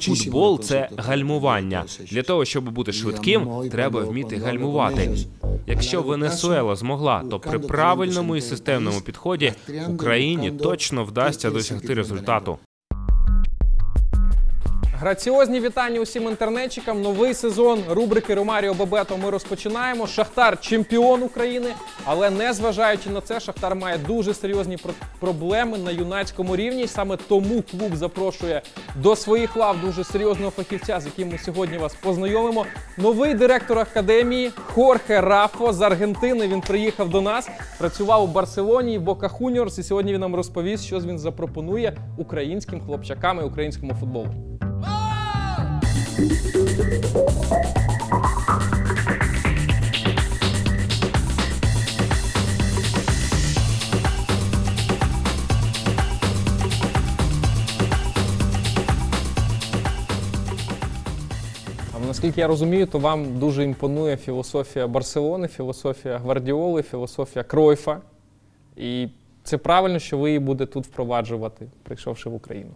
Футбол це гальмування. Для того, щоб бути швидким, треба вміти гальмувати. Якщо Венесуела змогла, то при правильному і системному підході Україні точно вдасться досягти результату. Граціозні вітання усім інтернетчикам. Новий сезон рубрики Ромаріо Бебето ми розпочинаємо. Шахтар чемпіон України, але не зважаючи на це, Шахтар має дуже серйозні проблеми на юнацькому рівні. Саме тому клуб запрошує до своїх лав дуже серйозного фахівця, з яким ми сьогодні вас познайомимо. Новий директор академії Хорхе Рафо з Аргентини. Він приїхав до нас, працював у Барселоні в Бока Хуніорс. І сьогодні він нам розповість, що він запропонує українським хлопчакам і українському футболу. Наскільки я розумію, то вам дуже імпонує філософія Барселони, філософія Гвардіоли, філософія Кройфа. І це правильно, що ви її будете тут впроваджувати, прийшовши в Україну.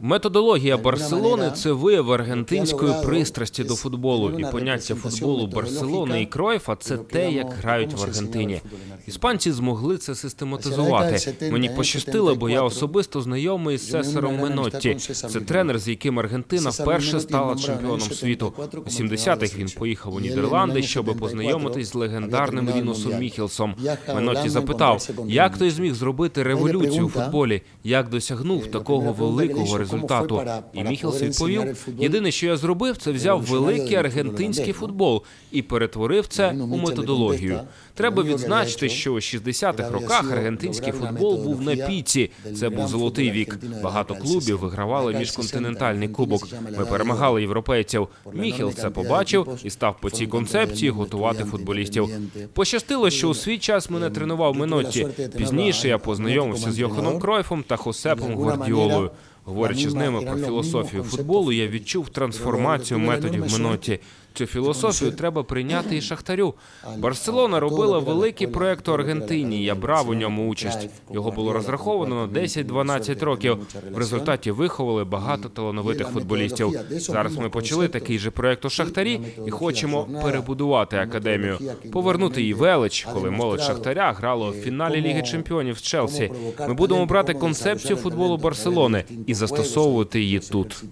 Методологія Барселони це вияв аргентинської пристрасті до футболу, і поняття футболу Барселони і Кройфа це те, як грають в Аргентині. Іспанці змогли це систематизувати. Мені пощастило, бо я особисто знайомий з Сесаром Менотті. Це тренер, з яким Аргентина вперше стала чемпіоном світу. У 70-х він поїхав у Нідерланди, щоб познайомитись з легендарним Рінусом Міхелсом. Менотті запитав, як той зміг зробити революцію у футболі, як досягнув такого великого результату. І Міхелс відповів: єдине, що я зробив, це взяв великий аргентинський футбол і перетворив це у методологію. Треба відзначити, що у 60-х роках аргентинський футбол був на піці. Це був золотий вік. Багато клубів вигравали міжконтинентальний кубок. Ми перемагали європейців. Міхел це побачив і став по цій концепції готувати футболістів. Пощастило, що у свій час мене тренував Менотті. Пізніше я познайомився з Йоханом Кройфом та Хосепом 对。Говорячи з ними про філософію футболу, я відчув трансформацію методів Меноті. Цю філософію треба прийняти і шахтарю. Барселона робила великий проект у Аргентині. Я брав у ньому участь. Його було розраховано на 10-12 років. В результаті виховали багато талановитих футболістів. Зараз ми почали такий же проект у Шахтарі і хочемо перебудувати академію, повернути її велич, коли молодь Шахтаря грала у фіналі Ліги Чемпіонів з Челсі. Ми будемо брати концепцію футболу Барселони і застосовувати її тут.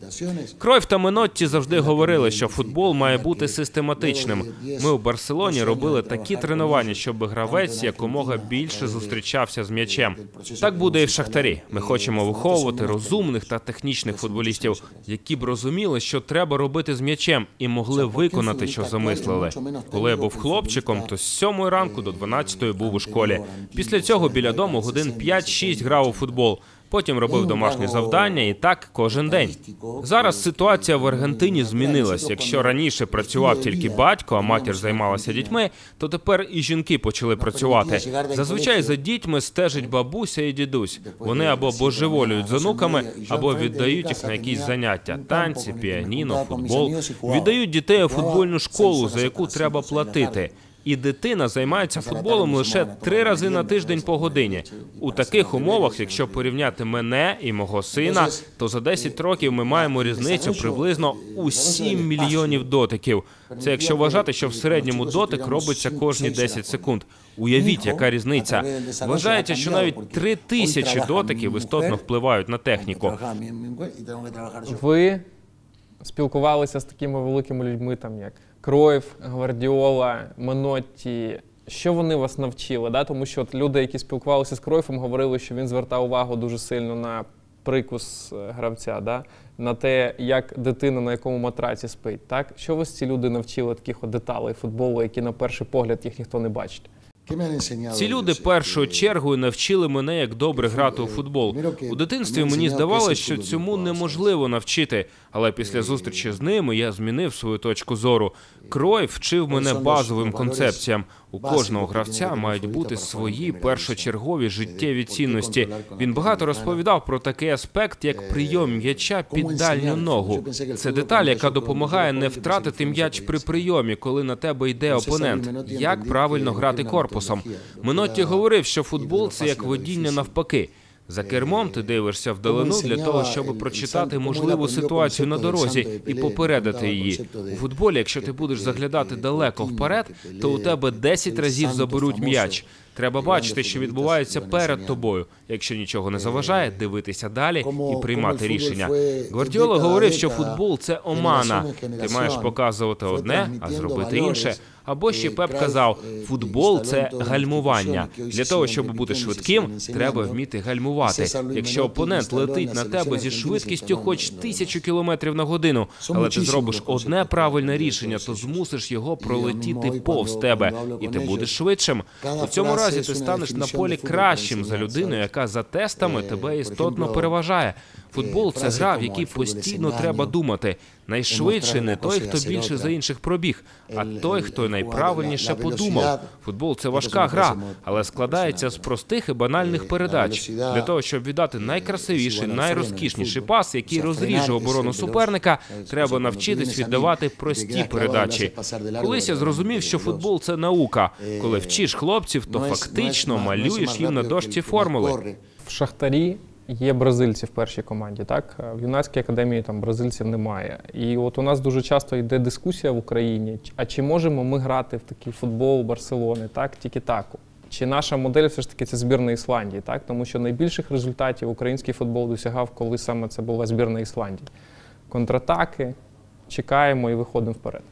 Кройф та Менотті завжди говорили, що футбол має бути систематичним. Ми у Барселоні робили такі тренування, щоб гравець якомога більше зустрічався з м'ячем. Так буде і в Шахтарі. Ми хочемо виховувати розумних та технічних футболістів, які б розуміли, що треба робити з м'ячем, і могли виконати, що замислили. Коли я був хлопчиком, то з 7 ранку до 12 був у школі. Після цього біля дому годин 5-6 грав у футбол. Потім робив домашні завдання і так кожен день. Зараз ситуація в Аргентині змінилась. Якщо раніше працював тільки батько, а матір займалася дітьми, то тепер і жінки почали працювати. Зазвичай за дітьми стежить бабуся і дідусь. Вони або божеволюють з онуками, або віддають їх на якісь заняття: танці, піаніно, футбол. Віддають дітей у футбольну школу, за яку треба платити. І дитина займається футболом лише три рази на тиждень по годині. У таких умовах, якщо порівняти мене і мого сина, то за 10 років ми маємо різницю приблизно у 7 мільйонів дотиків. Це якщо вважати, що в середньому дотик робиться кожні 10 секунд. Уявіть, яка різниця. Вважається, що навіть 3 тисячі дотиків істотно впливають на техніку. Ви спілкувалися з такими великими людьми, там як Кроїв, Гвардіола, Менотті. Що вони вас навчили? Да? Тому що от люди, які спілкувалися з Кройфом, говорили, що він звертав увагу дуже сильно на прикус е, гравця, да? на те, як дитина на якому матраці спить. Так? Що вас ці люди навчили таких от деталей футболу, які на перший погляд їх ніхто не бачить? Ці люди першою чергою навчили мене, як добре грати у футбол. У дитинстві мені здавалося, що цьому неможливо навчити, але після зустрічі з ними я змінив свою точку зору. Крой вчив мене базовим концепціям. У кожного гравця мають бути свої першочергові життєві цінності. Він багато розповідав про такий аспект, як прийом м'яча під дальню ногу. Це деталь, яка допомагає не втратити м'яч при прийомі, коли на тебе йде опонент. Як правильно грати корпусом? Менотті говорив, що футбол це як водіння навпаки. За кермом ти дивишся вдалину для того, щоб прочитати можливу ситуацію на дорозі і попередити її. У футболі, якщо ти будеш заглядати далеко вперед, то у тебе 10 разів заберуть м'яч. Треба бачити, що відбувається перед тобою. Якщо нічого не заважає, дивитися далі і приймати рішення. Гвардіола говорив, що футбол це омана. Ти маєш показувати одне, а зробити інше. Або ще Пеп казав, футбол це гальмування. Для того щоб бути швидким, треба вміти гальмувати. Якщо опонент летить на тебе зі швидкістю, хоч тисячу кілометрів на годину, але ти зробиш одне правильне рішення, то змусиш його пролетіти повз тебе, і ти будеш швидшим. У цьому разі ти станеш на полі кращим за людину, яка за тестами тебе істотно переважає. Футбол це гра, в якій постійно треба думати. Найшвидший не той, хто більше за інших пробіг, а той, хто найправильніше подумав. Футбол це важка гра, але складається з простих і банальних передач. Для того щоб віддати найкрасивіший, найрозкішніший пас, який розріже оборону суперника, треба навчитись віддавати прості передачі. Колись я зрозумів, що футбол це наука. Коли вчиш хлопців, то фактично малюєш їм на дошці формули. В Шахтарі є бразильці в першій команді, так? В юнацькій академії там бразильців немає. І от у нас дуже часто йде дискусія в Україні: а чи можемо ми грати в такий футбол Барселони, так, тільки таку? Чи наша модель все ж таки це збірна Ісландії, так? Тому що найбільших результатів український футбол досягав, коли саме це була збірна Ісландії. Контратаки, чекаємо і виходимо вперед.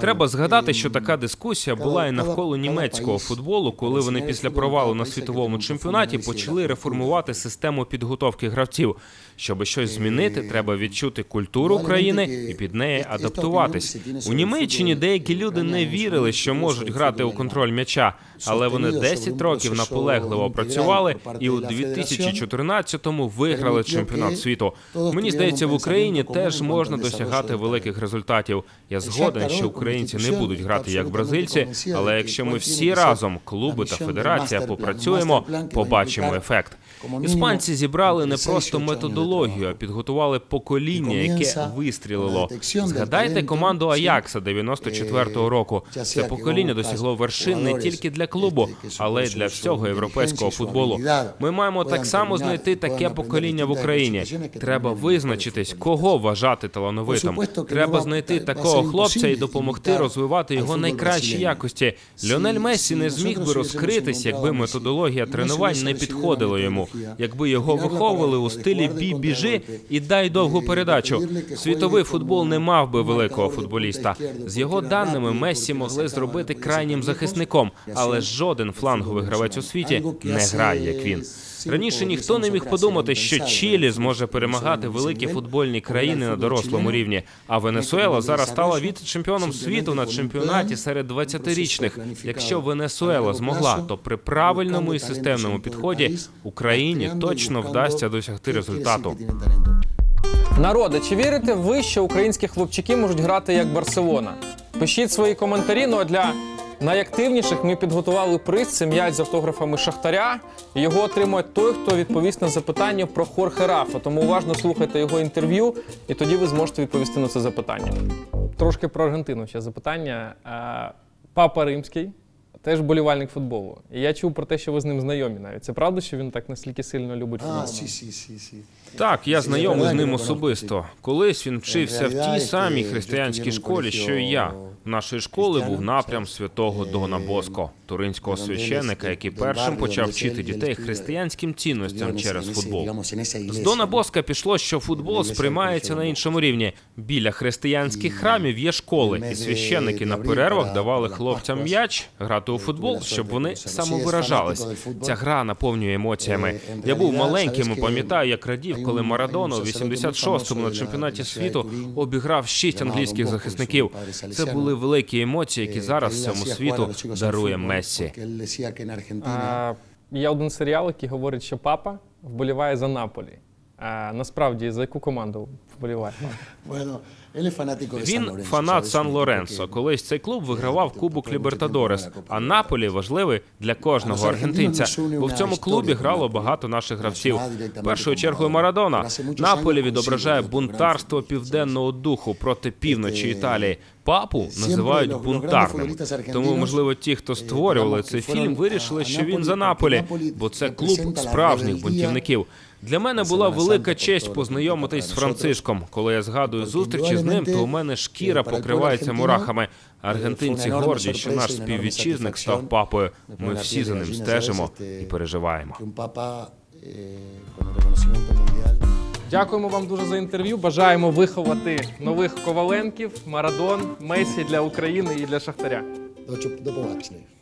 Треба згадати, що така дискусія була і навколо німецького футболу, коли вони після провалу на світовому чемпіонаті почали реформувати систему підготовки гравців. Щоб щось змінити, треба відчути культуру країни і під неї адаптуватись. У Німеччині деякі люди не вірили, що можуть грати у контроль м'яча, але вони 10 років наполегливо працювали і у 2014-му виграли чемпіонат світу. Мені здається, в Україні теж можна досягати великих результатів. Я згоден, що українці не будуть грати як бразильці, але якщо ми всі разом, клуби та федерація, попрацюємо, побачимо ефект. Іспанці зібрали не просто методологію, а підготували покоління, яке вистрілило. Згадайте команду Аякса 94-го року. Це покоління досягло вершин не тільки для клубу, але й для всього європейського футболу. Ми маємо так само знайти таке покоління в Україні. Треба визначитись, кого вважати талановитим. Треба знайти такого хлопця і допомогти розвивати його найкращі якості. Ліонель Мессі не зміг би розкритись, якби методологія тренувань не підходила йому якби його виховували у стилі бі біжи і дай довгу передачу. Світовий футбол не мав би великого футболіста. З його даними Мессі могли зробити крайнім захисником, але жоден фланговий гравець у світі не грає як він. Раніше ніхто не міг подумати, що Чилі зможе перемагати великі футбольні країни на дорослому рівні. А Венесуела зараз стала віце-чемпіоном світу на чемпіонаті серед 20-річних. Якщо Венесуела змогла, то при правильному і системному підході Україні точно вдасться досягти результату. Народи, чи вірите ви, що українські хлопчики можуть грати як Барселона? Пишіть свої коментарі. Ну а для найактивніших ми підготували приз. М'яч з автографами Шахтаря. Його отримує той, хто відповість на запитання про Хорхе Рафа. Тому уважно слухайте його інтерв'ю, і тоді ви зможете відповісти на це запитання. Трошки про Аргентину ще запитання. Е, Папа Римський. Теж болівальник футболу. І я чув про те, що ви з ним знайомі навіть. Це правда, що він так настільки сильно любить футбол? Ah, sì, sì, sì, sì. Так, я знайомий з ним особисто. Колись він вчився в тій самій християнській школі, що і я. В нашої школи був напрям святого Дона Боско, туринського священника, який першим почав вчити дітей християнським цінностям через футбол. З Дона Боска пішло, що футбол сприймається на іншому рівні. Біля християнських храмів є школи, і священники на перервах давали хлопцям м'яч грати у футбол, щоб вони самовиражались. Ця гра наповнює емоціями. Я був маленьким і пам'ятаю, як радів, коли Марадона у 86-му на чемпіонаті світу обіграв шість англійських захисників. Це були великі емоції, які зараз всьому світу дарує Мессі. А, є один серіал, який говорить, що папа вболіває за Наполі. А, насправді, за яку команду вболіває? Він фанат Сан Лоренсо. Колись цей клуб вигравав Кубок Лібертадорес. А Наполі важливий для кожного аргентинця. Бо в цьому клубі грало багато наших гравців. Першою чергою Марадона. Наполі відображає бунтарство південного духу проти півночі Італії. Папу називають бунтарним. Тому, можливо, ті, хто створювали цей фільм, вирішили, що він за Наполі, бо це клуб справжніх бунтівників. Для мене була велика честь познайомитись з Францишком. Коли я згадую зустрічі з ним, то у мене шкіра покривається мурахами. Аргентинці горді, що наш співвітчизник став папою. Ми всі за ним стежимо і переживаємо. Дякуємо вам дуже за інтерв'ю. Бажаємо виховати нових коваленків, Марадон, Месі для України і для Шахтаря. До Baxley.